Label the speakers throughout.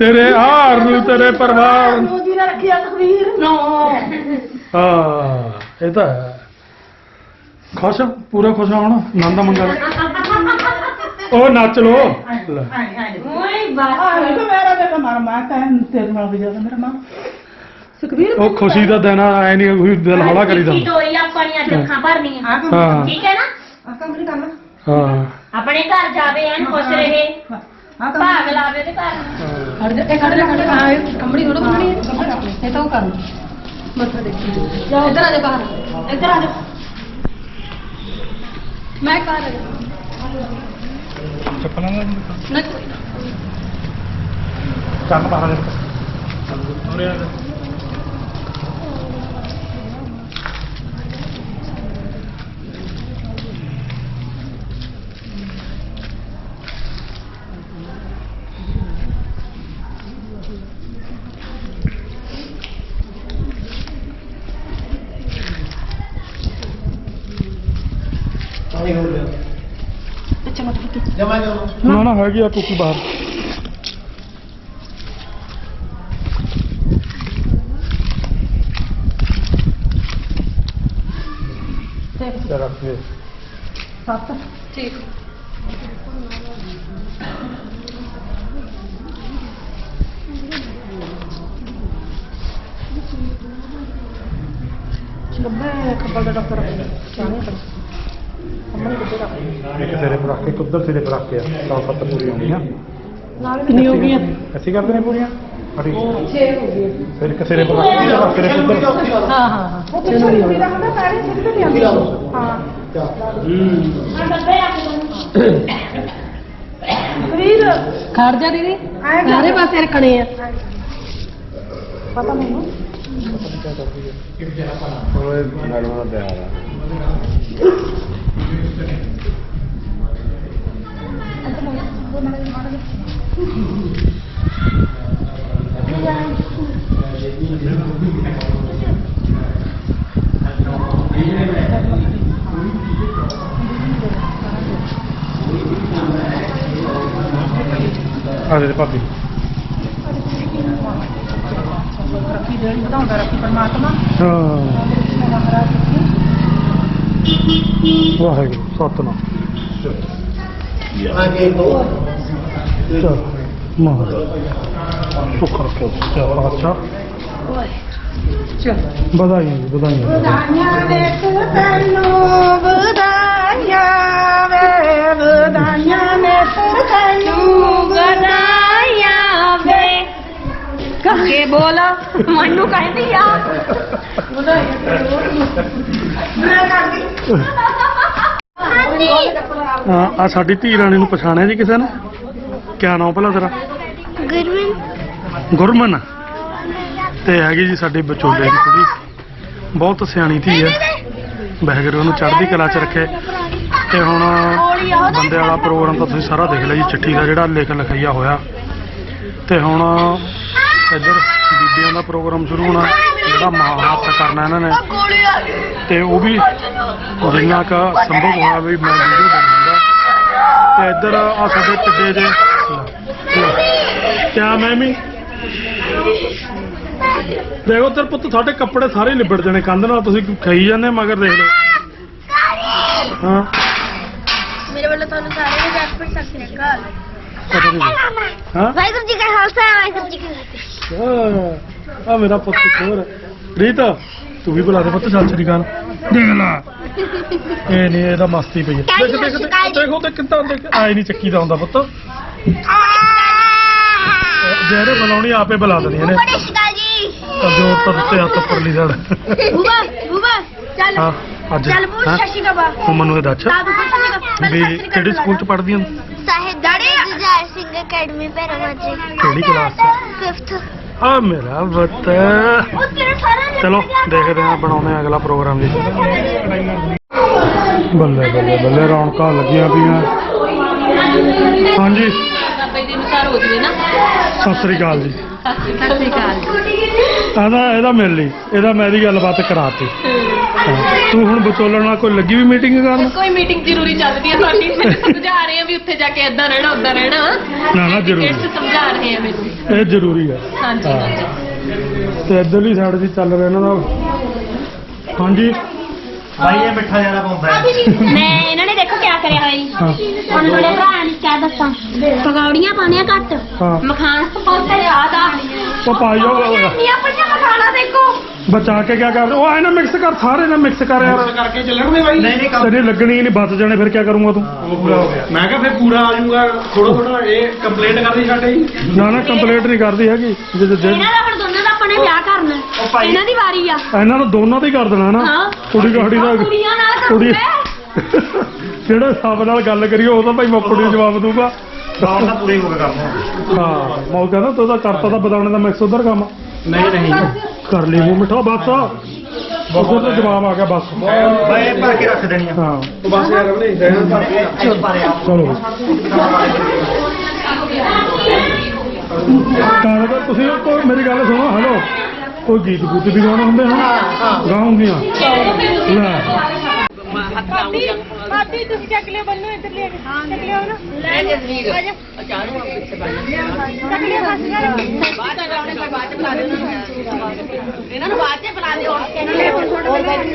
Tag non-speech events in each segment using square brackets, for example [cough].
Speaker 1: ਤੇਰੇ ਹਾਰ ਨੂੰ ਤੇਰੇ ਪਰਿਵਾਰ ਨੂੰ।
Speaker 2: ਮੋਦੀ ਨੇ ਰੱਖਿਆ ਤਕਵੀਰ ਨੋ।
Speaker 1: ਹਾਂ ਇਹ ਤਾਂ ਹੈ। ਖੁਸ਼ ਆ? ਪੂਰਾ ਖੁਸ਼ ਆ ਹੁਣ ਆਨੰਦ ਮੰਗਲ ਉਹ ਨੱਚ ਲੋ ਲੈ।
Speaker 2: ਓਏ ਬਾਤ ਤਾਂ ਮੇਰਾ ਤੇ ਮਾਰ ਮਾਰ ਤਾਂ ਤੇਰੇ ਨਾਲ ਵੀ ਜ਼ਿਆਦਾ ਮੇਰਾ ਮਾਂ ਸੁਖਵੀਰ
Speaker 1: ਉਹ ਖੁਸ਼ੀ ਦਾ ਦਿਨ ਆਇਆ ਨਹੀਂ ਕੋਈ ਦਿਲ ਹੌਲਾ ਕਰੀ ਜਾਂਦਾ।
Speaker 3: ਡੋਰੀ ਆਪਾਂ ਨੇ ਅੱਜ ਅੱਖਾਂ ਭਰਨੀਆਂ।
Speaker 2: ਆ
Speaker 1: ਹਾਂ।
Speaker 3: ਠੀਕ ਹੈ ਨਾ?
Speaker 2: ਆ ਕੰਮ ਨਹੀਂ ਕਰਨਾ।
Speaker 1: ਹਾਂ।
Speaker 3: ਆਪਣੇ ਘਰ ਜਾਵੇ ਐਨ ਖੁਸ਼ ਰਹੇ।
Speaker 2: ਆ ਕੰਮ
Speaker 3: ਭਾਗ ਲਾਵੇ ਤੇ ਘਰ ਨੂੰ।
Speaker 2: ਹਟ ਜਾ ਇਹ ਖੜ ਜਾ ਖੜ ਜਾ। ਹਾਂ। ਇਹ ਕੰਬੜੀ ਥੋੜਾ ਬੰਨਣੀ ਹੈ ਇਹ ਤਾਂ ਉਹ ਕਰ। ਮੱਥਾ ਦੇਖੀ ਇੱਧਰ ਆ ਜਾ ਬਾਹਰ। ਇੱਧਰ ਆ ਜਾ। ਮੈਂ ਕਰ
Speaker 1: ਚੱਪਲਾਂ ਦਾ
Speaker 2: ਨਾ ਕੋਈ ਨਾ।
Speaker 1: ਕੰਨ ਬਾਹਰ ਆ ਜਾ। ਨਾ। ਨਾ ਹੈਗੀ ਆ ਟੁੱਕੀ ਬਾਹਰ। ਤੇ ਰੱਖ ਦੇ।
Speaker 2: ਸੱਤ। ਠੀਕ। ਗੱਬੇ ਖੱਬਲ ਦਾ ਡਾਕਟਰ ਦੇ ਡਾਕਟਰ
Speaker 1: ਇੱਕ ਸਿਰੇ ਪਰ ਰੱਖ ਕੇ ਇੱਕ ਉੱਧਰ ਸਿਰੇ ਪਰ ਰੱਖ ਕੇ ਤਾਂ ਸੱਤ ਪੂਰੀਆਂ ਹੋਣੀਆਂ
Speaker 2: ਨਾਲ ਕਿੰਨੀ ਹੋ ਗਈਆਂ?
Speaker 1: ਅਸੀਂ ਕਰਦੇ ਨੇ ਪੂਰੀਆਂ? ਅੜੀ
Speaker 2: 6 ਹੋ ਗਈਆਂ।
Speaker 1: ਫਿਰ ਇੱਕ ਸਿਰੇ ਪਰ ਰੱਖ ਕੇ ਇੱਕ ਸਿਰੇ ਪਰ ਉੱਧਰ।
Speaker 2: ਹਾਂ ਹਾਂ ਹਾਂ। ਚਲੋ ਨਹੀਂ ਹੋਣਾ ਹੁੰਦਾ ਸਾਰੇ ਸਿਰ ਤੇ ਨਹੀਂ ਆਉਂਦਾ ਹਾਂ। ਵੀਰ ਖੜ ਜਾ ਦੀਦੀ। ਸਾਰੇ ਪਾਸੇ ਰੱਖਣੇ ਆ। ਪਤਾ ਮੈਨੂੰ
Speaker 1: ਓਏ ਮੈਡਮ ਦਾ ਪਿਆਰ ਆ। ਆ ਦੇ ਭਾਬੀ
Speaker 2: ਰੱਖੀ ਦੇਣੀ ਵਧਾਉਂਦਾ ਰੱਖੀ ਪਰਮਾਤਮਾ
Speaker 1: ਹਾਂ ਵਾਹਿਗੁਰੂ ਸਤਨਾਮ। ਚਲ ਮਹਾਰਾਜ। ਸੁਖ ਰੱਖੋ। ਚਲ
Speaker 2: ਚਲ
Speaker 1: ਵਧਾਈਆਂ ਜੀ ਵਧਾਈਆਂ।
Speaker 2: ਵਧਾਈਆਂ ਦੇ ਤੈਨੂੰ ਵਧਾਈਆਂ ਵੇ ਵਧਾਈਆਂ ਨੇ ਤੈਨੂੰ
Speaker 3: ਗਦਾਇਆ ਵੇ। ਅੱਗੇ ਬੋਲ ਮੈਨੂੰ ਕਹਿੰਦੀ ਆ।
Speaker 1: ਹਾਂ ਆ ਸਾਡੀ ਧੀ ਰਾਣੀ ਨੂੰ ਪਛਾਣਿਆ ਜੀ ਕਿਸੇ ਨੇ? ਕਿਆ ਨਾਮ ਭਲਾ ਤੇਰਾ?
Speaker 4: ਗੁਰਮਨ।
Speaker 1: ਗੁਰਮਨ? ਤੇ ਹੈਗੀ ਜੀ ਸਾਡੀ ਵਿਚੋਲੇ ਦੀ ਕੁੜੀ। ਬਹੁਤ ਸਿਆਣੀ ਧੀ ਹੈ। ਵਾਹਿਗੁਰੂ ਉਹਨੂੰ ਚੜ੍ਹਦੀ ਕਲਾ ਚ ਰੱਖੇ। ਤੇ ਹੁਣ ਬੰਦੇ ਵਾਲਾ ਪ੍ਰੋਗਰਾਮ ਤਾਂ ਤੁਸੀਂ ਸਾਰਾ ਦੇਖ ਲਿਆ ਜੀ ਚਿੱਠੀ ਦਾ ਜਿਹੜਾ ਲੇਖ ਲਿਖਾਈਆ ਹੋਇਆ। ਤੇ ਹੁਣ ਇੱਧਰ ਬੀਬੀਆਂ ਦਾ ਪ੍ਰੋਗਰਾਮ ਸ਼ੁਰੂ ਹੋਣਾ ਜਿਹੜਾ ਮਹਾਹੱਤ ਕਰਨਾ ਇਹਨਾਂ ਨੇ। ਤੇ ਉਹ ਵੀ ਜਿੰਨਾ ਕੁ ਸੰਭਵ ਹੋਇਆ ਵੀ ਮੈਂ ਵੀਡੀਓ ਬਣਾਉਂਗਾ ਤੇ ਇੱਧਰ ਆ ਸਾਡੇ ਟਿੱਡੇ ਦੇ ਕਿਆ ਮੈਂ ਵੀ? ਦੇਖੋ ਤੇਰੇ ਪੁੱਤ ਤੁਹਾਡੇ ਕੱਪੜੇ ਸਾਰੇ ਲਿਬੜ ਜਾਣੇ ਕੰਧ ਨਾਲ ਤੁਸੀਂ ਖਾਈ ਜਾਂਦੇ ਮਗਰ ਦੇਖ ਲਓ। ਹਾਂ।
Speaker 4: ਮੇਰੇ ਵੱਲੋਂ ਤੁਹਾਨੂੰ ਸਾਰਿਆਂ ਨੂੰ ਸ੍ਰੀ ਅਕਾਲ।
Speaker 1: ਪਤਾ ਨਹੀਂ ਹਾਂ?
Speaker 4: ਵਾਹਿਗੁਰੂ ਜੀ ਕਾ ਖਾਲਸਾ ਵਾਹਿਗੁਰੂ ਜੀ ਕੀ ਫਤਿਹ।
Speaker 1: ਆ ਮੇਰਾ ਪੁੱਤ ਹੋਰ ਰੀਤ ਤੂੰ ਵੀ ਬੁਲਾ ਦੇ ਪੁੱਤ ਸਤਿ ਸ੍ਰੀ ਅਕਾਲ। ਦੇਖ ਲਾ। ਇਹ ਨਹੀਂ ਇਹਦਾ ਮਸਤੀ ਪਈ ਹੈ ਦੇਖ ਦੇਖ ਦੇਖ ਦੇਖੋ ਤੇ ਕਿੰਨਾ ਦੇਖ। ਆਏ ਨਹੀਂ ਚੱਕੀ ਦਾ ਹੁੰਦਾ ਪੁੱਤ। ਜਿਹੜੇ ਬੁਲਾਉਣੀ ਆਪੇ ਬੁਲਾ ਦੇਣੀ ਇਹਨੇ।
Speaker 4: ਬੜੇ ਸ਼ਿਕਾਲ ਜੀ।
Speaker 1: ਤਾਂ ਜੋ ਉੱਤੇ ਹੱਥ ਉੱਪਰ ਲਈ ਸਾਡ
Speaker 4: ਬੂਬਾ ਬੂਬਾ ਚੱਲ।
Speaker 1: ਹਾਂ ਅੱਜ।
Speaker 4: ਚੱਲ ਬੂਬਾ
Speaker 1: ਹਾਂ?
Speaker 4: ਸ਼ਸ਼ੀ ਕਬਾ
Speaker 1: ਤੂੰ ਮੈਨੂੰ ਇਹ ਦੱਸ।
Speaker 4: ਦਾਦੂ
Speaker 1: ਵੀ ਕਿਹੜੇ ਸਕੂਲ ਚ ਪੜ੍ਹਦੀ ਆਂ?
Speaker 4: ਸਾਹਿਬ ਦਾੜੇ ਜੁਝਾਰ ਸਿੰਘ ਅਕੈਡਮੀ ਪੈਰਾ ਮਾਜੇ
Speaker 1: ਕਿਹੜੀ ਕਲਾਸ ਚ?
Speaker 4: 5th
Speaker 1: ਆ ਮੇਰਾ ਬੱਤ। ਚਲੋ, ਦੇਖਦੇ ਹਾਂ, ਬਣਾਉਂਦੇ ਹਾਂ ਅਗਲਾ ਪ੍ਰੋਗਰਾਮ ਜੀ। ਬੱਲੇ ਬੱਲੇ ਬੱਲੇ, ਰੌਣਕਾਂ ਲੱਗੀਆਂ ਪਈਆਂ। ਹਾਂਜੀ।
Speaker 3: ਦੇ ਅਨੁਸਾਰ ਹੋ ਜਵੇ ਨਾ।
Speaker 1: ਸਤਿ ਸ੍ਰੀ ਅਕਾਲ ਜੀ।
Speaker 2: ਸਤਿ ਸ਼੍ਰੀ ਅਕਾਲ।
Speaker 1: ਆਦਾ ਇਹਦਾ ਮਿਲ ਲਈ। ਇਹਦਾ ਮੈਂ ਇਹਦੀ ਗੱਲਬਾਤ ਕਰਾਤੀ। ਤੂੰ ਹੁਣ ਵਿਚੋਲਣ ਨਾਲ ਕੋਈ ਲੱਗੀ ਵੀ ਮੀਟਿੰਗ ਕਰਨ?
Speaker 2: ਕੋਈ ਮੀਟਿੰਗ ਜ਼ਰੂਰੀ ਚੱਲਦੀ ਹੈ ਸਾਡੀ। [laughs] ਸਮਝਾ ਰਹੇ ਆ ਵੀ ਉੱਥੇ ਜਾ ਕੇ ਇਦਾਂ ਰਹਿਣਾ ਉਦਾਂ ਰਹਿਣਾ।
Speaker 1: ਨਾ ਨਾ ਜ਼ਰੂਰੀ।
Speaker 2: ਸਮਝਾ ਰਹੇ ਆ ਮੈਨੂੰ
Speaker 1: ਇਹ ਜ਼ਰੂਰੀ ਹੈ।
Speaker 2: ਹਾਂਜੀ।
Speaker 1: ਤੇ ਇੱਧਰਲੀ ਸਾਈਡ ਜੀ ਚੱਲ ਰਿਹਾ ਇਹਨਾਂ ਦਾ। ਹਾਂਜੀ।
Speaker 5: ਭਾਈ ਇਹ ਮਿੱਠਾ ਜ਼ਿਆਦਾ ਪਾਉਂਦਾ ਹੈ। [laughs]
Speaker 3: ਮੈਂ ਇਹਨਾਂ ਨੇ ਦੇਖੋ ਕਿਆ ਕਰਿਆ ਹੋਇਆ ਜੀ।
Speaker 1: ਹਾਂ।
Speaker 3: ਹੁਣ ਮੇਰੇ ਭਰਾ ਨੇ ਕਿਆ ਦੱਸਾਂ। ਪਕੌੜੀਆਂ ਪਾਉਣੀਆਂ ਘੱਟ।
Speaker 1: ਹਾਂ।
Speaker 3: ਮਖਾਨ ਸਪੋਰਟ ਜ਼ਿਆਦਾ।
Speaker 1: ਉਹ ਪਾਈ ਜਾਓ।
Speaker 3: ਇੰਨੀਆਂ ਪਈਆਂ ਮਖਾਣਾ ਦੇਖੋ।
Speaker 1: ਬਚਾ ਕੇ ਕੀ ਕਰਦੇ ਉਹ ਐ ਨਾ ਮਿਕਸ ਕਰ ਸਾਰੇ ਨਾ ਮਿਕਸ ਕਰ ਯਾਰ।
Speaker 5: ਕਰਕੇ ਚੱਲਣ ਦੇ ਬਾਈ। ਨਹੀਂ ਨਹੀਂ
Speaker 1: ਤੇਰੀ ਲੱਗਣੀ ਨਹੀਂ ਬਚ ਜਾਣੇ ਫਿਰ ਕੀ ਕਰੂੰਗਾ ਤੂੰ?
Speaker 5: ਪੂਰਾ ਹੋ ਗਿਆ। ਮੈਂ ਕਿਹਾ ਫਿਰ ਪੂਰਾ ਆ ਜਾਊਗਾ ਥੋੜਾ ਥੋੜਾ ਇਹ ਕੰਪਲੇਂਟ ਕਰਦੀ ਸਾਡੇ ਹੀ।
Speaker 1: ਨਾ ਨਾ ਕੰਪਲੀਟ ਨਹੀਂ ਕਰਦੀ ਹੈਗੀ। ਜੇ ਜੇ-
Speaker 3: ਇਹਨਾਂ ਦਾ ਹੁਣ ਦੋਨਾਂ ਦਾ ਆਪਾਂ ਨੇ ਵਿਆਹ ਕਰਨਾ।
Speaker 5: ਉਹ ਭਾਈ-
Speaker 3: ਇਹਨਾਂ ਦੀ ਵਾਰੀ ਆ।
Speaker 1: ਇਹਨਾਂ ਨੂੰ ਦੋਨਾਂ ਤੇ ਹੀ ਕਰ ਦੇਣਾ ਨਾ।
Speaker 3: ਹਾਂ।
Speaker 1: ਕੁੜੀ ਗਾੜੀ ਦਾ
Speaker 3: ਕੁੜੀਆਂ ਨਾਲ
Speaker 1: ਕੁੜੀ ਜਿਹੜੇ ਹਿਸਾਬ ਨਾਲ ਗੱਲ ਕਰੀਏ ਉਹ ਤਾਂ ਭਾਈ ਮੈਂ ਕੁੜੀ ਨੂੰ ਜਵਾਬ ਦੂੰਗਾ
Speaker 5: ਦੌੜ ਤਾਂ ਪੂਰੇ ਹੋ ਗਏ ਕੰਮ।
Speaker 1: ਹਾਂ ਮੈਂ ਕਹਿੰਦਾ ਤੂੰ ਤਾਂ ਕਰਤਾ ਤਾਂ ਬਦਾਉਣੇ ਦਾ ਮਿਕਸ ਉਧਰ ਕੰਮ।
Speaker 5: ਨਹੀਂ ਨਹੀਂ।
Speaker 1: ਕਰ ਲਈ ਮੂੰਹ ਮਿੱਠਾ ਬਸ। ਉਧਰ ਤਾਂ ਜਵਾਬ ਆ ਗਿਆ ਬਸ।
Speaker 5: ਬਾਈ ਭਰ ਕੇ ਰੱਖ ਦੇਣੀ ਆ।
Speaker 1: ਹਾਂ।
Speaker 5: ਬਸ ਯਾਰ ਨਹੀਂ ਭਰ ਕੇ
Speaker 1: ਚਲੋ। ਕਾਰਗਰ ਤੁਸੀਂ ਕੋਈ ਮੇਰੀ ਗੱਲ ਸੁਣੋ ਹੈਲੋ। ਕੋਈ ਗੀਤ ਗੂਤ ਵੀ ਗਾਉਣੇ ਹੁੰਦੇ ਹਨ? ਗਾਉਂਗੀਆਂ ਲੈ।
Speaker 4: ਭਾਬੀ ਤੁਸੀਂ ਚੱਕ ਲਿਓ ਬੰਨੂ ਇੱਧਰ ਲੈ ਕੇ ਚੱਕ ਲਿਓ ਨਾ ਲੈ ਲੈ ਜੀ। ਆ ਜਾ ਚੱਕ ਲਿਓ ਬਸ
Speaker 2: ਇਹਨਾਂ ਨੂੰ। ਬਾਅਦ ਚ ਬੁਲਾ ਦਿਓ।
Speaker 1: ਮੈਂ ਤਾਂ ਨਹੀਂ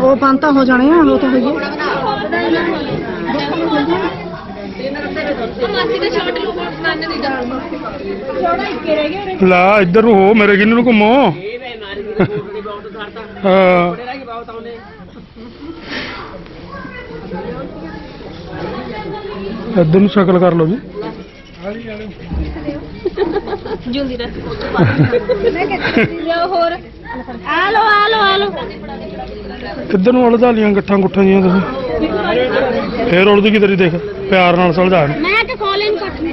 Speaker 2: ਉਹ ਬੰਤਾ ਹੋ ਜਾਣੇ ਆ ਉਹ ਤਾਂ ਹੋਈ ਮਾਸੀ ਦਾ ਸ਼ਾਟ ਲੋ ਦੀ
Speaker 1: ਇੱਧਰ ਨੂੰ ਹੋ ਮੇਰੇ ਕਿੰਨੇ ਨੂੰ ਘੁੰਮੋ। ਹਾਂ। ਇੱਧਰ ਨੂੰ ਸ਼ਕਲ ਕਰ ਲਓ ਜੀ।
Speaker 2: ਜੁੰਦੀ ਦਾ। ਲਿਓ ਹੋਰ।
Speaker 3: ਆ ਲੋ ਆ ਲੋ ਆ ਲੋ
Speaker 1: ਕਿੱਧਰ ਨੂੰ ਉਲਝਾ ਲੀਆਂ ਗੱਠਾਂ ਗੁੱਠਾਂ ਜੀਆਂ ਤੁਸੀਂ? ਫੇਰ ਉਲਝ ਗਈ ਤੇਰੀ ਦੇਖ ਪਿਆਰ ਨਾਲ ਸੁਲਝਾ।
Speaker 3: ਮੈਂ ਕਿ ਕਾਲਿੰਗ ਕੱਟਣੀ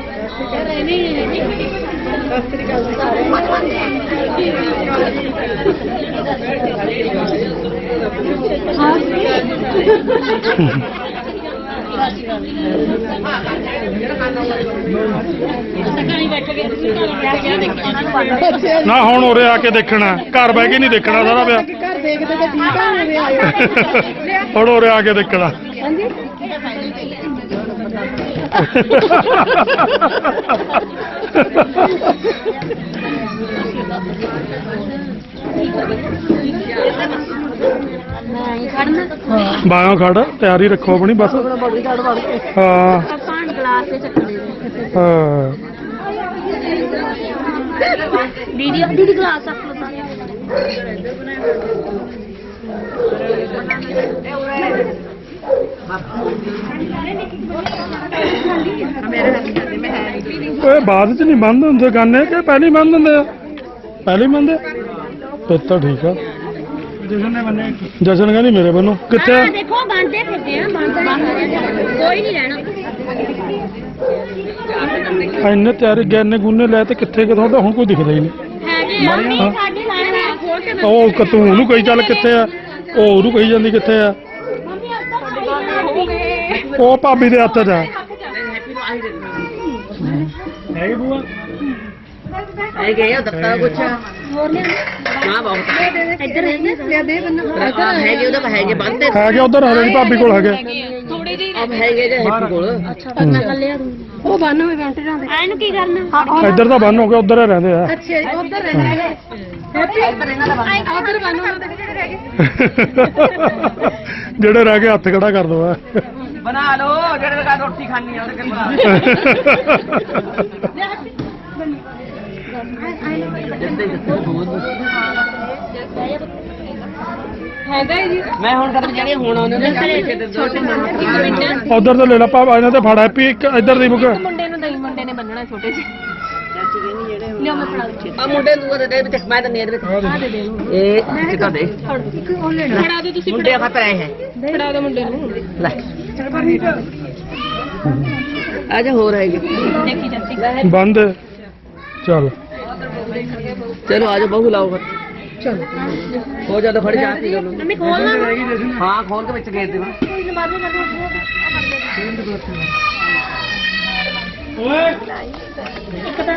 Speaker 1: ਨਾ ਹੁਣ ਉਰੇ ਆ ਕੇ ਦੇਖਣਾ। ਘਰ ਬਹਿ ਕੇ ਨਹੀਂ ਦੇਖਣਾ ਸਾਰਾ ਵਿਆਹ।
Speaker 2: ਘਰ ਦੇਖਦੇ ਤੇ ਠੀਕ ਆ ਹੋਵੇ ਆਇਓ
Speaker 1: ਹੁਣ ਉਰੇ ਆ ਕੇ ਦੇਖਣਾ। [laughs] [laughs]
Speaker 3: ਨਹੀਂ ਖੜਨਾ
Speaker 1: ਬਾਹਾਂ ਖੜ, ਤਿਆਰੀ ਰੱਖੋ ਆਪਣੀ ਬਸ। ਹਾਂ।
Speaker 3: ਆਪਾਂ ਗਲਾਸ ਤੇ ਚੱਕਦੇ
Speaker 1: ਹਾਂ।
Speaker 3: ਦੀਦੀ ਦੀਦੀ ਗਲਾਸ ਰੱਖ ਲੋ ਤਾਂ
Speaker 1: ਓਏ ਬਾਅਦ ਚ ਨਹੀਂ ਬੰਦ ਹੁੰਦੇ ਗਾਨੇ, ਕਿ ਪਹਿਲੇ ਬੰਦ ਹੁੰਦੇ ਆ? ਪਹਿਲੀ ਬੰਦ ਆ? ਫਿਰ ਤਾਂ ਠੀਕ ਆ। ਜਸ਼ਨ ਨੇ ਬੰਨੇ ਜਸ਼ਨ ਕਹਿੰਦੀ ਮੇਰੇ ਬੰਨੋ ਕਿੱਥੇ ਆ?
Speaker 3: ਦੇਖੋ ਬੰਦੇ ਫਿਰਦੇ ਆ ਬੰਦ ਕੋਈ ਨਹੀਂ ਰਹਿਣਾ।
Speaker 1: ਇੰਨੇ ਤਿਆਰੀ ਗੈਨੇ ਗੁੰਨੇ ਲੈ ਤੇ ਕਿੱਥੇ ਕਿ ਤੁਹਾਡਾ ਹੁਣ ਕੋਈ ਦਿਖਦਾ ਹੀ ਨਹੀਂ।
Speaker 3: ਹੈਗੇ ਆ ਨਹੀਂ ਸਾਡੇ ਲਾਣਾ ਖੋਲ ਕੇ
Speaker 1: ਉਹ ਕ- ਤੂੰ ਉਹਨੂੰ ਕਹੀ ਚੱਲ ਕਿੱਥੇ ਆ? ਉਹ ਉਹਨੂੰ ਕਹੀ ਜਾਂਦੀ ਕਿੱਥੇ ਆ?
Speaker 3: ਮੰਮੀ ਅੱਧਾ
Speaker 1: ਉਹ ਭਾਬੀ ਦੇ ਹੱਥ 'ਚ ਆ। ਹੈਗੇ ਬੂਆ
Speaker 2: ਹੈਗੇ ਉਹ ਦੱਤਾ ਕੁਛ। ਨਾ ਬਹੁਤ।
Speaker 3: ਇੱਧਰ ਲਿਆ ਦੇ ਬੰਨਾ
Speaker 2: ਹੈਗੇ ਉਹਦਾ ਹੈਗੇ ਬੰਦੇ
Speaker 1: ਹੈਗੇ ਉਧਰ ਹਰੇ ਦੀ ਭਾਬੀ ਕੋਲ ਹੈਗੇ।
Speaker 2: ਥੋੜੇ ਜਿਹੇ ਅਬ ਹੈਗੇ ਜੇ ਹੈਪੀ ਕੋਲ।
Speaker 3: ਅੱਛਾ ਬੰਨਾ ਕਰ ਲਿਆ
Speaker 2: ਉਹ ਬੰਨ ਹੋਏ ਬੈਂਟ ਜਾਂਦੇ
Speaker 3: ਇਹਨੂੰ ਕੀ ਕਰਨਾ?
Speaker 1: ਇੱਧਰ ਤਾਂ ਬੰਨ ਹੋ ਗਿਆ ਉਧਰ ਹੀ ਰਹਿੰਦੇ ਆ।
Speaker 2: ਅੱਛਾ ਉਧਰ ਰਹਿੰਦੇ ਗਏ।
Speaker 1: ਜਿਹੜੇ ਰਹਿ ਗਏ ਹੱਥ ਖੜਾ ਕਰ ਦੋ ਆ
Speaker 2: ਬਣਾ ਲਓ ਜਿਹੜੇ ਦਾ ਰੋਟੀ ਖਾਣੀ ਆ ਉਹਦੇ ਕੋਲ [laughs] ਬਣਾ
Speaker 4: ਹੈਗਾ ਜੀ
Speaker 6: ਮੈਂ ਹੁਣ ਕਦੋਂ ਜਿਹੜੇ ਹੁਣ ਉਹਨਾਂ ਦੇ ਛੋਟੇ
Speaker 4: ਮਿੰਟ
Speaker 1: ਉਧਰ ਤੋਂ ਲੈ ਲਾ ਪਾ ਇਹਨਾਂ ਤੇ ਫੜ ਹੈਪੀ ਇੱਕ ਇੱਧਰ ਦੀ ਬੁੱਕ
Speaker 4: ਮੁੰਡੇ ਨੂੰ ਨਹੀਂ ਮੁੰਡੇ ਨੇ ਬੰਨਣਾ ਛੋਟੇ ਜਿਹੇ। ਲਿਓ ਮੈਂ ਫੜਾ ਦੂੰ
Speaker 6: ਆ ਮੁੰਡੇ ਨੂੰ ਦੇ ਵਿੱਚ ਮੈਂ ਤਾਂ। ਨੇੜ ਵਿੱਚ ਇਹ ਕਿਤਾ ਦੇ।
Speaker 4: ਫੜਾ ਦਿਓ ਤੁਸੀਂ
Speaker 6: ਮੁੰਡੇ ਖਾਤਰ ਆਏ ਹੈ।
Speaker 4: ਫੜਾ ਦਿਓ ਮੁੰਡੇ ਨੂੰ।
Speaker 6: ਲੈ। ਆਜਾ ਹੋ ਰਹੇਗੀ
Speaker 4: ਦੇਖੀ ਜਾਂਦੀ।
Speaker 1: ਬੰਦ। ਚੱਲ।
Speaker 6: ਚਲੋ ਆਜਾ ਬਹੂ ਲਾਓ ਫਿਰ ਚਲੋ ਹੋ ਜਾ ਤਾਂ ਫੜ ਜਾ ਪੀ ਲਓ
Speaker 4: ਮੰਮੀ ਖੋਲ ਨਾ
Speaker 6: ਹਾਂ ਖੋਲ ਕੇ ਵਿੱਚ ਗੇਰ ਦੇਣਾ
Speaker 3: ਇੱਕ ਤਾਂ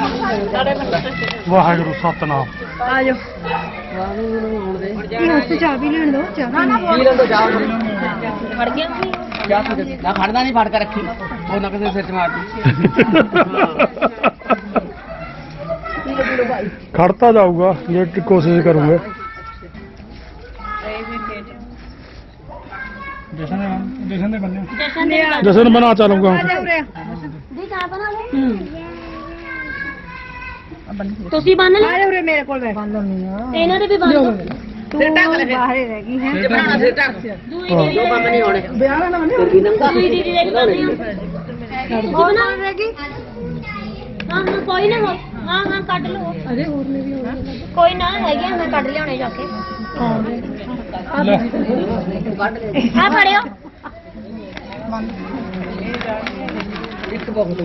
Speaker 3: ਨਾ
Speaker 1: ਵਾਹਿਗੁਰੂ ਸਤਨਾਮ।
Speaker 6: ਉੱਤੇ ਚਾਹ ਵੀ ਲੈਣ ਦੋ ਚਾਹ ਪੀ ਲੈਣ ਦੋ ਜਾਓ
Speaker 4: ਫੜ ਗਿਆ
Speaker 6: ਜਾ ਤੂੰ ਨਾ ਫੜਦਾ ਨਹੀਂ ਫੜ ਕੇ ਰੱਖੀ। ਉਹ ਨਾ ਕਿਸੇ ਸਿਰ ਚ ਮਾਰਦੀ।
Speaker 1: ਖੜਤਾ ਜਾਊਗਾ ਜੇ ਕੋਸ਼ਿਸ਼ ਕਰੂੰਗੇ। ਜਸ਼ਨ ਜਸ਼ਨ ਦੇ ਬੰਨੇ
Speaker 3: ਜਸ਼ਨ
Speaker 1: ਬਣਾ ਚਾਲੂਗਾ
Speaker 3: ਦੀ ਚਾਹ ਬਣਾ ਲੈ ਤੁਸੀਂ ਬੰਨ ਲਓ।
Speaker 2: ਉਰੇ ਮੇਰੇ ਕੋਲ ਬੈਠ
Speaker 3: ਇਹਨਾਂ ਦੇ ਵੀ ਬੰਨ ਲਓ
Speaker 2: ਤੂੰ ਬਾਹਰੇ ਰਹਿ ਗਈ ਹੈ।
Speaker 6: ਜੇ ਬਣਾਣਾ ਸਿਰ ਢੱਕ
Speaker 3: ਦੂਈ ਦੀਦੀ
Speaker 6: ਜੋ ਕੰਮ ਨਹੀਂ ਹੋਣੇ।
Speaker 2: ਵਿਆਹ ਨਾ ਮੰਨੇ
Speaker 6: ਫਿਰ ਕੀ ਨੰਗਾ।
Speaker 3: ਦੂਈ ਦੀਦੀ ਦੇ ਵੀ ਬੰਨ ਲਓ ਉਹ ਬਣਾ ਰਹਿ ਗਈ। ਹਾਂ ਹਾਂ ਕੋਈ ਨਾ ਹੋ ਹਾਂ ਹਾਂ ਕੱਢ ਲਓ।
Speaker 2: ਅਰੇ ਹੋਰ ਨੇ ਵੀ ਹੋਰ
Speaker 3: ਕੋਈ ਨਾ ਹੈਗੇ ਆ, ਮੈਂ ਕੱਢ ਲਿਆਉਣੇ ਜਾ ਕੇ। ਆ ਫੜਿਓ।
Speaker 6: ਇੱਕ ਬਹੁਤ।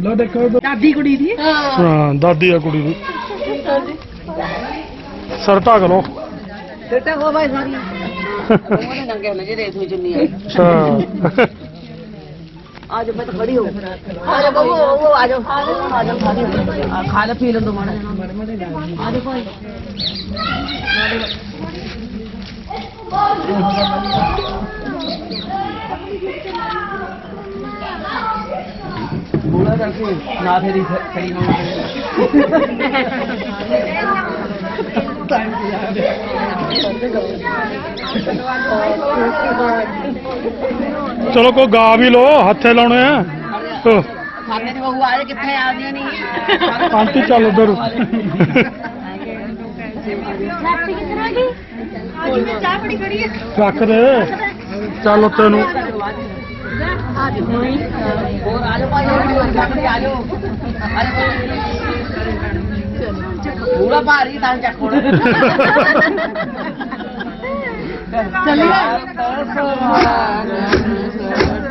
Speaker 1: ਲੋ ਦੇਖੋ।
Speaker 2: ਦਾਦੀ ਕੁੜੀ ਦੀ?
Speaker 1: ਹਾਂ ਦਾਦੀ ਆ ਕੁੜੀ ਦੀ। ਸਰ ਢੱਕ ਲੋ
Speaker 6: ਬੇਟਾ ਹੋ ਭਾਈ ਸਾਰੀ। [laughs] ਉਹਨੇ ਨੰਗੇ ਹੋਣੇ ਜੇ ਰੇਸ਼ਮੀ ਚੁੰਨੀ ਆ
Speaker 1: ਅੱਛਾ।
Speaker 6: आज मैं तो बड़ी हो आज वो वो आज आज खा ले पी लो तो मारा आज भाई बोला करके ना फेरी फेरी ਫੇਰੀ ਖੜੀ ਨਾ
Speaker 1: ਚਲੋ ਕੋਈ ਗਾ ਵੀ ਲੋ ਹੱਥੇ ਲਾਉਣੇ ਆ। ਹੋ,
Speaker 6: ਖਾਣੇ ਦੀ ਬਹੂ ਆਏ ਕਿੱਥੇ ਆਉਂਦੀਆਂ ਨਹੀਂ।
Speaker 1: ਆਂਟੀ ਚੱਲ ਉਧਰ।
Speaker 3: ਕਿੱਧਰ ਆ ਗਈ ਚਾਹ ਬੜੀ ਖੜੀ ਹੈ
Speaker 1: ਰੱਖ ਦੇ। ਚੱਲ ਉੱਤੇ ਨੂੰ।
Speaker 6: ਹੋਰ ਆ ਜਾਓ ਭਾਈ ਹੋਰ ਖਾਣੇ ਆ ਜਾਓ ਜਾਓ ਪੂਰਾ ਭਾਰੀ ਤਾਂ ਚੱਕੋ ਹਾਂ [laughs]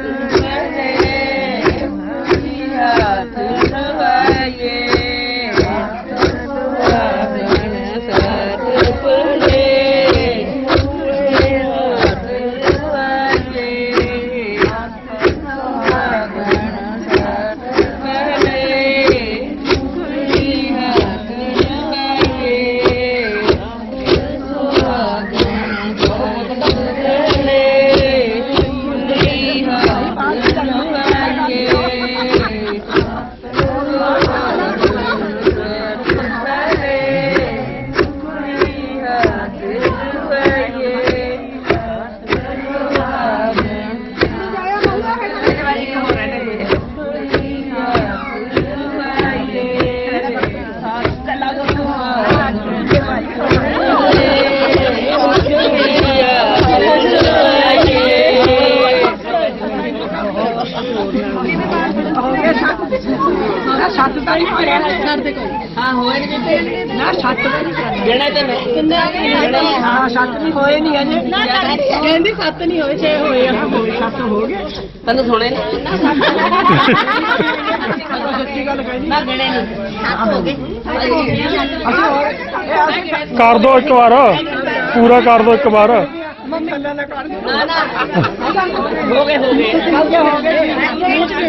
Speaker 6: ਜਿਹੜਾ ਤੇ ਮੈਂ। ਕਿੰਨੇ ਹਾਂ ਛੱਤ ਨਹੀਂ ਹੋਏ ਨਹੀਂ ਅਜੇ।
Speaker 2: ਕਹਿੰਦੀ ਸੱਤ ਨਹੀਂ ਹੋਏ 6 ਹੋਏ ਆ। ਸੱਤ ਹੋ ਗਏ।
Speaker 6: ਤੈਨੂੰ ਸੁਣੇ ਨਹੀਂ
Speaker 2: ਸੱਚੀ ਗੱਲ ਕਹਿੰਦੀ
Speaker 6: ਨਾ ਗਣੇ ਨਹੀਂ। ਸੱਤ ਹੋ ਗਏ।
Speaker 1: ਕਰ ਦੋ ਇੱਕ ਵਾਰ। ਪੂਰਾ ਕਰ ਦੋ ਇੱਕ ਵਾਰ।
Speaker 6: ਨਾ ਨਾ ਹੋ ਗਏ ਹੋ ਗਏ। ਹੋ ਗਏ।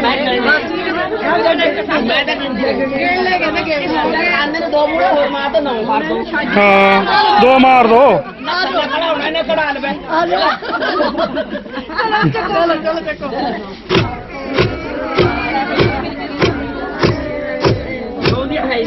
Speaker 6: ਮੈਂ ਤਾਂ ਗੇੜ ਲੈ ਕੇ ਗੇੜ ਆਂਦੇ ਨੂੰ ਦੋ ਮੂੜੇ ਹੋਰ ਮਾਰ ਤੇ ਨੌ ਮਾਰ ਦੋ
Speaker 1: ਹਾਂ, ਦੋ ਮਾਰ ਦੋ।
Speaker 6: ਨਾ ਚੱਕੜਾ ਹੁਣ ਇਹਨੇ ਕਢਾ ਲਵੇ ਆ ਜਾ ਚਲੋ ਚਲੋ ਚੱਕੋ ਦੋਦੀ ਹੈ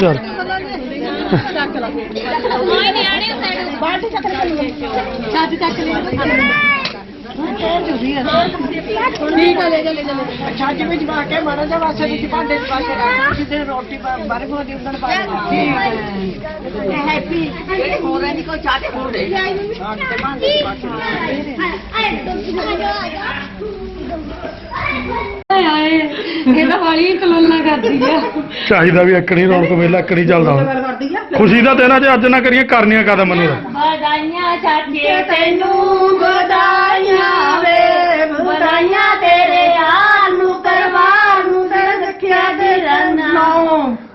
Speaker 1: ਚਲ।
Speaker 3: ਕੋਈ ਨਿਆਣੇ ਲੈ
Speaker 6: ਠੀਕ ਹੈ ਲੈ ਜਾ ਲੈ ਜਾ ਛੱਜ ਵਿੱਚ ਪਾ ਕੇ ਮਾੜਾ ਜਿਹਾ ਵਾਸੇ ਵਿੱਚ ਭਾਂਡੇ ਚ ਪਾ ਕੇ ਰੱਖ ਜਿੱਦੇ ਰੋਟੀ ਬਾਰੇ ਕੋ ਦੀ ਉਹਨਾਂ ਪਾ ਠੀਕ ਹੈ ਹੈਪੀ ਹੋਰ ਨਹੀਂ ਕੋਈ ਚਾਹ ਤੇ ਹੋਰ ਦੇ ਹਾਂ ਤੇ ਭਾਂਡੇ ਚ ਪਾ ਕੇ
Speaker 2: ਆਏ ਇਹ ਤਾਂ ਵਾਲੀ ਕਲੋਨਾ ਕਰਦੀ ਆ।
Speaker 1: ਚਾਹੀਦਾ ਵੀ ਅੱਕਣੀ ਰੌਣਕ ਮੇਲਾ ਅੱਕਣੀ ਚੱਲਦਾ ਹੁਣ ਖੁਸ਼ੀ ਦਾ ਦਿਨ ਆ ਜੇ ਅੱਜ ਨਾ ਕਰੀਏ ਕਰਨੀਆਂ ਕਦਮ ਨੂੰ
Speaker 3: ਵਧਾਈਆਂ ਚਾਚੇ ਤੈਨੂੰ ਵਧਾਈਆਂ ਵੇ ਵਧਾਈਆਂ ਤੇਰੇ ਯਾਰ ਨੂੰ ਪਰਿਵਾਰ ਨੂੰ ਤੇ ਰੱਖਿਆ ਦੇ ਰੰਨਾ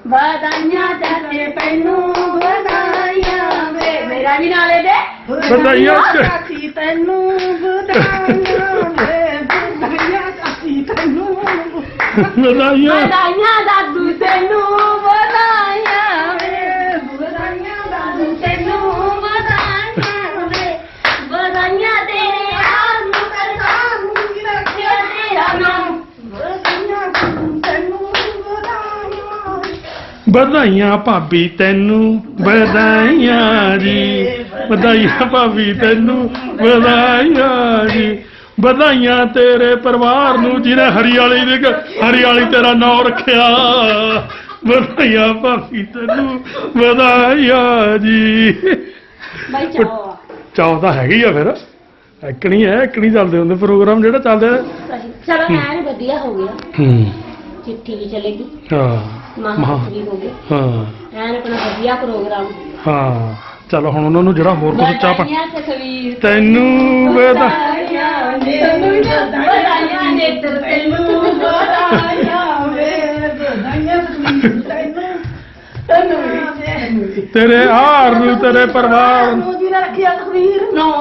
Speaker 3: ਵਧਾਈਆਂ ਚਾਚੇ ਤੈਨੂੰ ਵਧਾਈਆਂ ਵੇ। ਮੇਰਾ ਵੀ ਨਾਲੇ ਦੇ।
Speaker 1: ਵਧਾਈਆਂ
Speaker 3: ਚਾਚੀ। ਤੈਨੂੰ ਵਧਾਈਆਂ ਵਧਾਈਆਂ
Speaker 1: ਵਧਾਈਆਂ
Speaker 3: ਦਾਦੂ ਤੈਨੂੰ ਵਧਾਈਆਂ ਵੇ। ਵਧਾਈਆਂ ਦਾਦੂ ਤੈਨੂੰ ਵਧਾਈਆਂ ਵੇ। ਵਧਾਈਆਂ ਤੇਰੇ ਯਾਰ ਨੂੰ ਕਰਦਾ ਨੂੰ ਰੱਖਿਆ ਤੇਰਾ ਨਾਮ ਵਧਾਈਆਂ ਤੈਨੂੰ ਵਧਾਈਆਂ
Speaker 1: ਵਧਾਈਆਂ ਭਾਬੀ ਤੈਨੂੰ ਵਧਾਈਆਂ ਜੀ। ਵਧਾਈਆਂ ਭਾਬੀ ਤੈਨੂੰ ਵਧਾਈਆਂ ਜੀ। ਵਧਾਈਆਂ ਤੇਰੇ ਪਰਿਵਾਰ ਨੂੰ ਜਿਹਨੇ ਹਰੀਆਲੀ ਦੇ ਹਰੀਆਲੀ ਤੇਰਾ ਨਾਮ ਰੱਖਿਆ। ਵਧਾਈਆਂ ਭਾਬੀ ਤੈਨੂੰ ਵਧਾਈਆਂ ਜੀ।
Speaker 3: ਬਾਈ
Speaker 1: ਚਾਹ ਤਾਂ ਹੈਗੀ ਆ ਫਿਰ। ਐਕਣੀ ਹੈ ਐਕਣੀ ਚੱਲਦੇ ਹੁੰਦੇ ਪ੍ਰੋਗਰਾਮ ਜਿਹੜਾ ਚੱਲਦੇ।
Speaker 3: ਚਲੋ ਐਨ ਵਧੀਆ ਹੋ ਗਿਆ।
Speaker 1: ਹੂੰ।
Speaker 3: ਚਿੱਠੀ ਵੀ ਚਲੇਗੀ।
Speaker 1: ਹਾਂ। ਮਹਾ
Speaker 3: ਵੀ ਹੋ ਗਏ
Speaker 1: ਹਾਂ।
Speaker 3: ਐਨ ਆਪਣਾ ਵਧੀਆ ਪ੍ਰੋਗਰਾਮ।
Speaker 1: ਹਾਂ। ਚਲੋ ਹੁਣ ਉਹਨਾਂ ਨੂੰ ਜਿਹੜਾ ਹੋਰ ਕੁਝ ਚਾਹ ਪਾ
Speaker 3: ਤਸਵੀਰ
Speaker 1: ਤੈਨੂੰ
Speaker 3: ਤੈਨੂੰ
Speaker 1: ਤੇਰੇ ਹਾਰ ਨੂੰ ਤੇਰੇ ਪਰਿਵਾਰ ਨੂੰ।
Speaker 3: ਜਿਹਨੇ ਰੱਖਿਆ ਤਸਵੀਰ ਨੋ।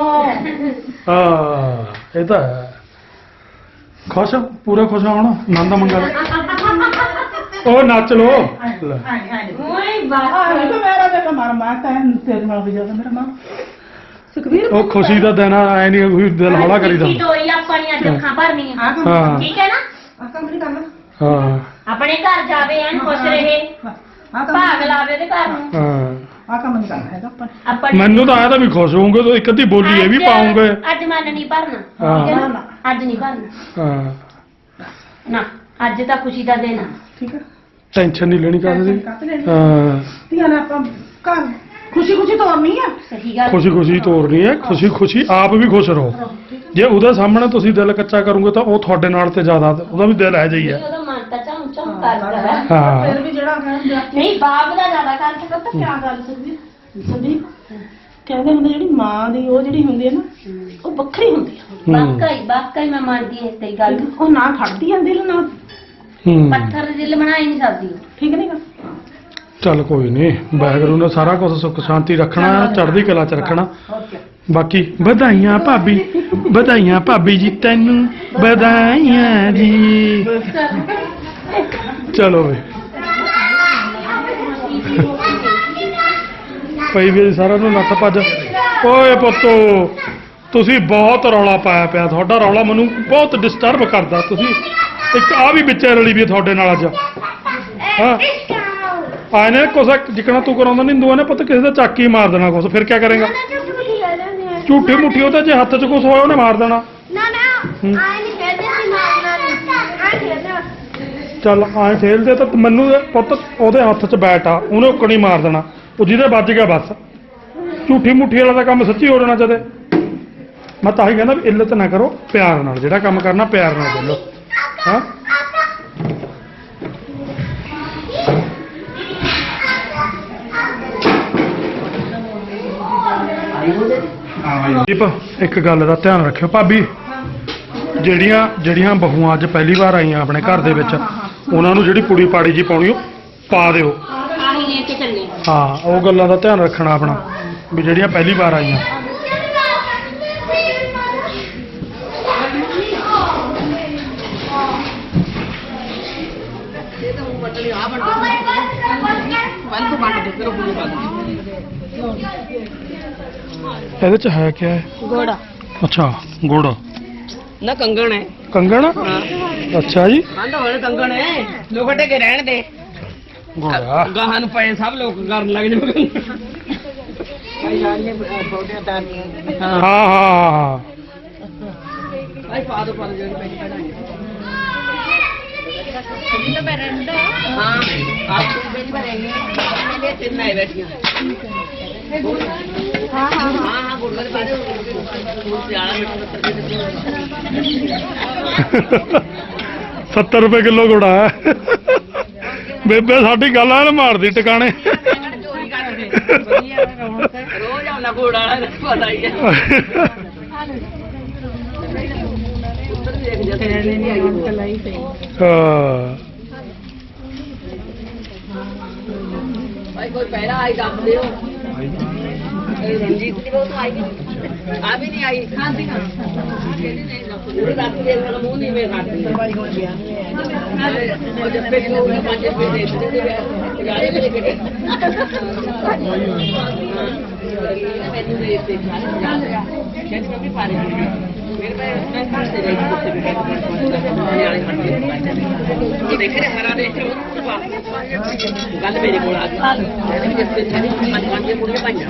Speaker 1: ਹਾਂ ਇਹ ਤਾਂ ਹੈ। ਖੁਸ਼? ਪੂਰਾ ਖੁਸ਼ ਹੁਣ ਆਨੰਦ ਮੰਗਲ ਉਹ ਨੱਚ ਲੋ ਲੈ।
Speaker 3: ਓਏ ਬਾਤ
Speaker 6: ਮੇਰਾ ਤੇ ਮਾਰ ਮਾਰ ਤਾਂ ਤੇਰੇ ਨਾਲ ਵੀ ਜ਼ਿਆਦਾ ਮੇਰਾ ਮਾਂ ਸੁਖਵੀਰ
Speaker 1: ਉਹ ਖੁਸ਼ੀ ਦਾ ਦਿਨ ਨਹੀਂ ਕੋਈ ਦਿਲ ਹੌਲਾ ਕਰੀਦਾ।
Speaker 3: ਚਿੱਠੀ ਡੋਰੀ ਆਪਣੀਆਂ ਅੱਖਾਂ ਭਰਨੀਆਂ।
Speaker 1: ਹਾਂ।
Speaker 3: ਠੀਕ ਹੈ ਨਾ?
Speaker 6: ਆ ਕੰਮ ਨਹੀਂ ਕਰਨਾ।
Speaker 1: ਹਾਂ।
Speaker 3: ਆਪਣੇ ਘਰ ਜਾਵੇ ਐਨ ਖੁਸ਼ ਰਹੇ।
Speaker 6: ਆ
Speaker 3: ਭਾਗ ਲਾਵੇ ਤੇ ਘਰ ਨੂੰ।
Speaker 1: ਹਾਂ।
Speaker 6: ਆ ਕੰਮ ਨਹੀਂ ਕਰਨਾ ਹੈਗਾ ਆਪਾਂ।
Speaker 3: ਆਪਾਂ
Speaker 1: ਮੈਨੂੰ ਤਾਂ ਆਇਆ ਤਾਂ ਵੀ ਖੁਸ਼ ਹੋਊਂਗੇ ਤਾਂ ਇੱਕ ਅੱਧੀ ਬੋਲੀ ਇਹ ਵੀ
Speaker 3: ਅੱਜ-
Speaker 1: ਪਾਉਂਗੇ।
Speaker 3: ਅੱਜ ਮਨ ਨਹੀਂ ਭਰਨਾ।
Speaker 1: ਹਾਂ।
Speaker 3: ਠੀਕ ਹੈ ਨਾ? ਅੱਜ ਨਹੀਂ ਭਰਨਾ।
Speaker 1: ਹਾਂ।
Speaker 3: ਨਾ ਅੱਜ ਤਾਂ ਖੁਸ਼ੀ ਦਾ ਦਿਨ ਆ।
Speaker 6: ਠੀਕ ਹੈ।
Speaker 1: ਟੈਨਸ਼ਨ ਨਹੀਂ ਲੈਣੀ ਕਾਹਦੀ। ਦੀ
Speaker 6: ਕੱਟ ਲੈਣੀ?
Speaker 1: ਹਾਂ।
Speaker 6: ਧੀਆਂ ਨਾਲ ਆਪਾਂ ਘਰ ਖੁਸ਼ੀ ਖੁਸ਼ੀ ਤੋਰਨੀ ਆ।
Speaker 3: ਸਹੀ ਗੱਲ।
Speaker 1: ਖੁਸ਼ੀ ਖੁਸ਼ੀ ਤੋਰਨੀ ਹੈ। ਖੁਸ਼ੀ ਖੁਸ਼ੀ ਆਪ ਵੀ ਖੁਸ਼ ਰਹੋ। ਜੇ ਉਹਦੇ ਸਾਹਮਣੇ ਤੁਸੀਂ ਦਿਲ ਕੱਚਾ ਕਰੋਗੇ ਤਾਂ ਉਹ ਤੁਹਾਡੇ ਨਾਲ ਤੇ ਜ਼ਿਆਦਾ ਉਹਦਾ ਵੀ ਦਿਲ ਹੈ ਜਾਈ ਹੈ
Speaker 3: ਉਹਦਾ ਮਨ ਤਾਂ ਚਮ ਚਮ ਕਰਦਾ ਹੈ।
Speaker 1: ਹਾਂ।
Speaker 6: ਫਿਰ ਵੀ ਜਿਹੜਾ ਕਹਿੰਦੇ
Speaker 3: ਨਹੀਂ ਬਾਪ ਦਾ ਜ਼ਿਆਦਾ ਕਰ ਸਕਦਾ ਤਾਂ
Speaker 6: ਕਿਆ ਗੱਲ ਸੁਖਵੀਰ ਸੰਦੀਪ ਕਹਿੰਦੇ ਹੁੰਦੇ ਜਿਹੜੀ ਮਾਂ ਦੀ ਉਹ ਜਿਹੜੀ ਹੁੰਦੀ ਹੈ ਨਾ ਉਹ ਵੱਖਰੀ ਹੁੰਦੀ ਆ।
Speaker 1: ਹੂੰ।
Speaker 3: ਵਾਕਈ ਵਾਕਈ ਮੈਂ ਮੰਨਦੀ ਹਾਂ ਤੇਰੀ ਗੱਲ
Speaker 6: ਉਹ ਨਾ ਖੜਦੀ ਆ ਦਿਲ ਨਾਲ।
Speaker 1: ਹੂੰ।
Speaker 3: ਪੱਥਰ ਦੇ ਦਿਲ ਬਣਾ ਹੀ ਨਹੀਂ ਸਕਦੀ। ਉਹ।
Speaker 6: ਠੀਕ ਨਹੀਂ ਗਾ?
Speaker 1: ਚੱਲ ਕੋਈ ਨਹੀਂ ਵਾਹਿਗੁਰੂ ਨੇ ਸਾਰਾ ਕੁਝ ਸੁੱਖ ਸ਼ਾਂਤੀ ਰੱਖਣਾ ਚੜ੍ਹਦੀ ਕਲਾ ਚ ਰੱਖਣਾ।
Speaker 6: ਓਕੇ।
Speaker 1: ਬਾਕੀ ਵਧਾਈਆਂ ਭਾਬੀ ਵਧਾਈਆਂ ਭਾਬੀ ਜੀ ਤੈਨੂੰ ਵਧਾਈਆਂ ਜੀ। ਚਲੋ ਵੇ। ਪਈ ਵੀ ਸਾਰਿਆਂ ਨੂੰ ਨੱਠ ਭੱਜ। ਓਏ ਪੁੱਤੋ ਤੁਸੀਂ ਬਹੁਤ ਰੌਲਾ ਪਾਇਆ ਪਿਆ ਤੁਹਾਡਾ ਰੌਲਾ ਮੈਨੂੰ ਬਹੁਤ ਡਿਸਟਰਬ ਕਰਦਾ ਤੁਸੀਂ ਇੱਕ ਆ ਵੀ ਵਿੱਚੇ ਰਲੀ ਵੀ ਹੈ ਤੁਹਾਡੇ ਨਾਲ ਅੱਜ। ਹਾਂ। ਆਏ ਨੇ ਕੁਛ ਜਿਕਣਾ ਤੂੰ ਕਰਾਉਂਦਾ ਨਹੀਂ ਹਿੰਦੂਆਂ ਨੇ ਪੁੱਤ ਕਿਸੇ ਦਾ ਚੱਕ ਹੀ ਮਾਰ ਦੇਣਾ ਕੁਛ ਫਿਰ ਕੀ ਕਰੇਗਾ? ਝੂਠੀ ਮੁੱਠੀ ਉਹਦੇ ਜੇ ਹੱਥ 'ਚ ਕੁਛ ਹੋਇਆ ਉਹਨੇ ਮਾਰ ਦੇਣਾ।
Speaker 3: ਨਾ ਨਾ। ਆਏ ਨਹੀਂ ਸੀ ਮਾਰਨਾ
Speaker 1: ਚੱਲ ਆਏ ਖੇਲਦੇ ਤਾਂ ਮੈਨੂੰ ਪੁੱਤ ਉਹਦੇ ਹੱਥ 'ਚ ਬੈਟ ਆ ਉਹਨੇ ਉੱਕਣੀ ਮਾਰ ਦੇਣਾ। ਉਹ ਜਿਹਦੇ ਵੱਜ ਗਿਆ ਬਸ। ਝੂਠੀ ਮੁੱਠੀ ਵਾਲਾ ਦਾ ਕੰਮ ਸੱਚੀ ਹੋ ਜਾਣਾ ਜਦੇ। ਮੈਂ ਤਾਂ ਹੀ ਕਹਿੰਦਾ ਵੀ ਇੱਜ਼ਤ ਨਾ ਕਰੋ ਪਿਆਰ ਨਾਲ ਜਿਹੜਾ ਕੰਮ ਕਰਨਾ ਪਿਆਰ ਨਾਲ ਬੋਲੋ। ਹਾਂ? ਦੀਪ ਇੱਕ ਗੱਲ ਦਾ ਧਿਆਨ ਰੱਖਿਓ ਭਾਬੀ। ਜਿਹੜੀਆਂ ਜਿਹੜੀਆਂ ਬਹੂਆਂ ਅੱਜ ਪਹਿਲੀ ਵਾਰ ਆਈਆਂ ਆਪਣੇ ਘਰ ਦੇ ਵਿੱਚ ਉਹਨਾਂ ਨੂੰ ਜਿਹੜੀ ਕੁੜੀ ਪਾੜੀ ਜੀ ਪਾਉਣੀ ਉਹ ਪਾ ਦਿਓ।
Speaker 3: ਆਹੀ ਲੈ ਕੇ ਚੱਲੇ।
Speaker 1: ਹਾਂ ਉਹ ਗੱਲਾਂ ਦਾ ਧਿਆਨ ਰੱਖਣਾ ਆਪਣਾ ਵੀ ਜਿਹੜੀਆਂ ਪਹਿਲੀ ਵਾਰ ਆਈਆਂ
Speaker 6: ਬੰਦ ਤੋਂ ਬੰਦ ਫਿਰ ਉਹ ਪੂਰੀ ਬੰਦ
Speaker 1: ਇਹਦੇ ਚ ਹੈ ਕਿਆ ਹੈ
Speaker 3: घोड़ा
Speaker 1: ਅੱਛਾ ਗੁੜ
Speaker 6: ना कंगन है
Speaker 1: ਕੰਗਣ ਅੱਛਾ ਜੀ
Speaker 6: हाँ तो हमारे कंगन है लोगटे के रहने दे
Speaker 1: ਗੁੜਾ
Speaker 6: गहन पे सब लोग करने लग जाओगे
Speaker 1: ਹਾਂ ਹਾਂ ਹਾਂ
Speaker 6: ਭਾਈ ਪਾ ਦੋ ਪਾ ਦੋ ਜਿਹੜੀ ਪੈਣੀ ਪੈਣੀ ਹਾਂ ਆਪ ਤੂੰ ਬੈਠ ਬੈਠੀ ਹੈ ਮੈਂ ਲੈ ਤਿੰਨ ਆਏ ਬੈਠੀਆਂ ਹਾਂ
Speaker 1: 70 ਰੁਪਏ ਕਿਲੋ ਗੁੜਾ ਬੇਬੇ, ਸਾਡੀ ਗੱਲ ਐਨ ਮਾਰਦੀ ਟਿਕਾਣੇ।
Speaker 6: ਕੋਈ ਪਹਿਰਾ ਆਈ ਦੱਸ ਦਿਓ ਰਣਜੀਤ ਦੀ ਬਹੁਤ ਆਈ ਆ ਵੀ ਨਹੀਂ ਆਈ ਖਾਂਦੀ ਹਾਂ ਉਹ ਦੱਸ ਦੇ ਮੇਰਾ ਮੂੰਹ ਨਹੀਂ ਵੇ ਖਾਂਦੀ ਉਹ ਜਦ ਪੇ ਜੋ ਪੰਜ ਰੁਪਏ ਦੇ ਦਿੱਤੇ ਤੇ ਯਾਰੇ ਮੇਰੇ ਕਿਤੇ ਮੈਨੂੰ ਦੇ ਦਿੱਤੇ ਕਹਿੰਦੇ ਕਿ ਪਾਰੇ ਮੇਰੇ ਮੈਂ ਮੈਂ ਖਾਂਦੇ ਰਹੀ ਕੁੱਤੇ ਯਾਰੇ ਉਹ ਦੇਖ ਰਿਹਾ ਹਰਾ ਦੇਖ ਰਿਹਾ ਗੱਲ ਮੇਰੇ ਕੋਲ ਆ ਗਈ। ਜਿਸ ਤੇ ਛੇ ਪੰਜ ਪੰਜ ਕੁੜੀਆਂ ਪਾਈਆਂ।